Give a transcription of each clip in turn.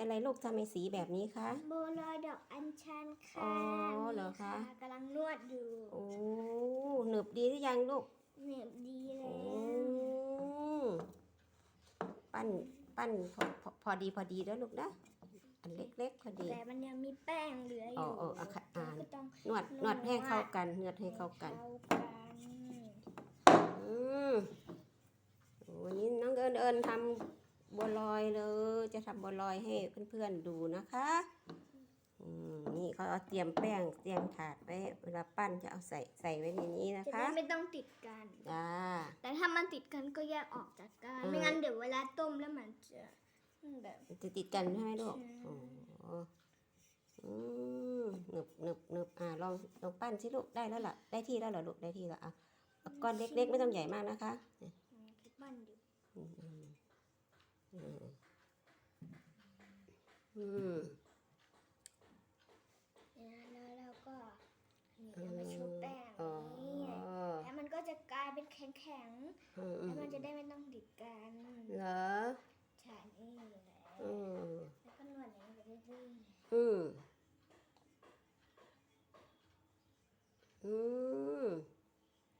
อะไรลูกทำไมสีแบบนี้คะบัวลอยดอกอัญชันค่ะอ๋อเหรอคะนี่กำลังนวดอยู่โอ้หนึบดีหรือยังลูกเหนียบดีแล้โอ้วปั้นปั้นพอพอพอดีพอดีแล้วลูกนะอันเล็กๆพอดีแต่มันยังมีแป้งเหลืออยู่อ๋อเออเอาค่ะอ่านก็ต้องนวดนวดให้เข้ากันนวดให้เข้ากันเข้ากันอืมโอ้วันนี้น้องเอิญเอิญทำ บัวลอยเลย จะทำบัวลอยให้เพื่อนๆดูนะคะอืมนี่เขาเอาเตรียมแป้งเตรียมถาดไว้เวลาปั้นจะเอาใส่ใส่ไว้ในนี้นะจะคะได้ไม่ต้องติดกันจ้าแต่ถ้ามันติดกันก็แยกออกจากกันอืมไม่งั้นเดี๋ยวเวลาต้มแล้วมันจะแบบจะติดกันใช่ไหมลูกใช่โอ้อืมหนึบหนึบหนึบอ่าลองลองปั้นสิลูกได้แล้วล่ะ ได้ที่แล้วเหรอลูกได้ที่แล้วอะเอาก้อนเล็กๆไม่ต้องใหญ่มากนะคะอืมคิดบ้านอยู่ อืมอืมอืมอืมเนี่ยแล้วเราก็นี่เอามาชุบแป้งอ๋อ นี่แล้วมันก็จะกลายเป็นแข็งอืมๆอืแล้วมมันจะได้ไม่ต้องติดกันเหรอใช่นี่แหละอืมแล้วก็นวดอย่างนี้ไปเรื่อยอืมอืม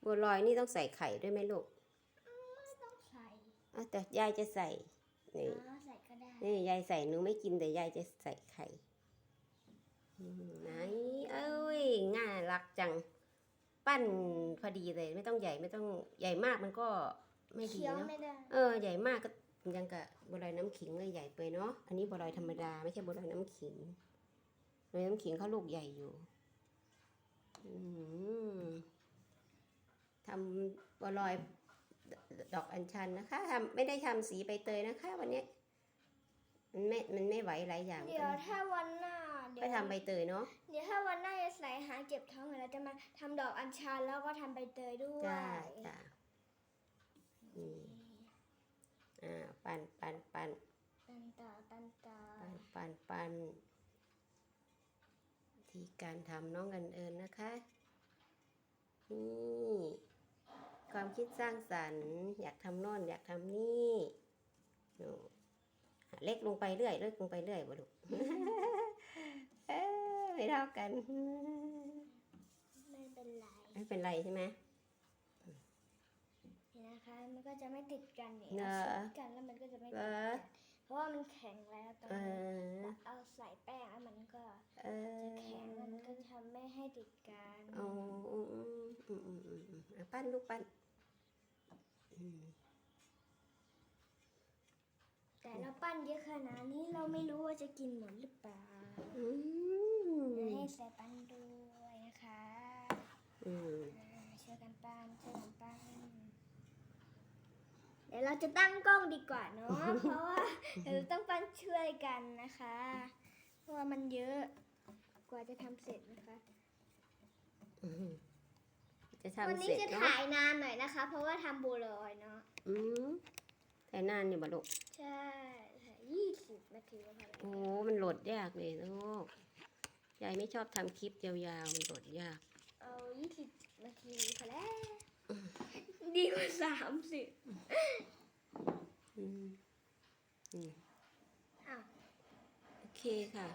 บัวลอยนี่ต้องใส่ไข่ด้วยไหมลูกๆไม่ต้องใส่ อะแต่ยายจะใส่ นี่อ๋อใส่ก็ได้นี่ยายใส่หนูไม่กินแต่ยายจะใส่ไข่อืมไหนเอ้ยง่ารักจัง ปั้นพอดีเลยไม่ต้องใหญ่ไม่ต้องใหญ่มากมันก็ไม่ดีเคี้ยวเนาะไม่ได้เออใหญ่มากก็ยังกับบัวลอยน้ำขิงเลยใหญ่ไปเนาะอันนี้บัวลอยธรรมดาไม่ใช่บัวลอยน้ำขิงบัวลอยน้ำขิงเขาลูกใหญ่อยู่อืมทำบัวลอย ดอกอัญชันนะคะทำไม่ได้ทำสีใบเตยนะคะ วันเนี้ยมันไม่ มันไม่ไหวหลายอย่าง เดี๋ยวถ้าวันหน้าเดี๋ยวไปทำใบเตยเนาะ เดี๋ยวถ้าวันหน้าจะใส่หางเจ็บท้องเราจะมาทำดอกอัญชันแล้วก็ทำใบเตยด้วยจ้าจ้าอืมอ่าปั้นปั้นปั้นตันต่อตันต่อปันปันปันวิธีการทำน้องกันเอิญนะคะ นี่ ความคิดสร้างสรรค์ อยากทำโน่นอยากทำนี่ดูอะเล็กลงไปเรื่อยเล็กลงไปเรื่อยบ่ลูกเอ้ยไม่เท่ากัน ไม่เป็นไร ไม่เป็นไรใช่ไหมนี่นะคะ มันก็จะไม่ติดกันเนี่ยเนเอาอะชิดกันแล้วมันก็จะไม่เหรติดอกันเพราะว่ามันแข็งแล้วตรงเอนี้อเอาใส่แป้งแล้วมันก็เออจะแข็งแล้วมันก็จะทำไม่ให้ติดกันอ๋ออืมอืมอืมอืมอืมอืมอะปั้นลูกปั้นอืม แต่เราปั้นเยอะขนาดนี้เราไม่รู้ว่าจะกินหมดหรือเปล่าอืเดี๋ยวมให้ใส่ปั้นด้วยนะคะอืมอ่าช่วยกันปั้นช่วยกันปั้นเดี๋ยวเราจะตั้งกล้องดีกว่าเนาะ เพราะว่าเราต้องปั้นช่วยกันนะคะ เพราะว่ามันเยอะกว่าจะทำเสร็จนะคะ อืม จะวันทำนี้เสร็จจะเนาะถ่ายนานหน่อยนะคะ เพราะว่าทำบัวลอยเนาะ อืมแต่นานอยู่บ่ลูกใช่ถ่ายยี่สิบนาทีก็พอแล้วโอ้ มันโหลดยากเลยลูกยายไม่ชอบทำคลิปยาวๆ มันโหลดยาก เอายี่สิบนาทีพอแล้ว ดีกว่าสามสิบอืมอืมอ้าว โอเคค่ะ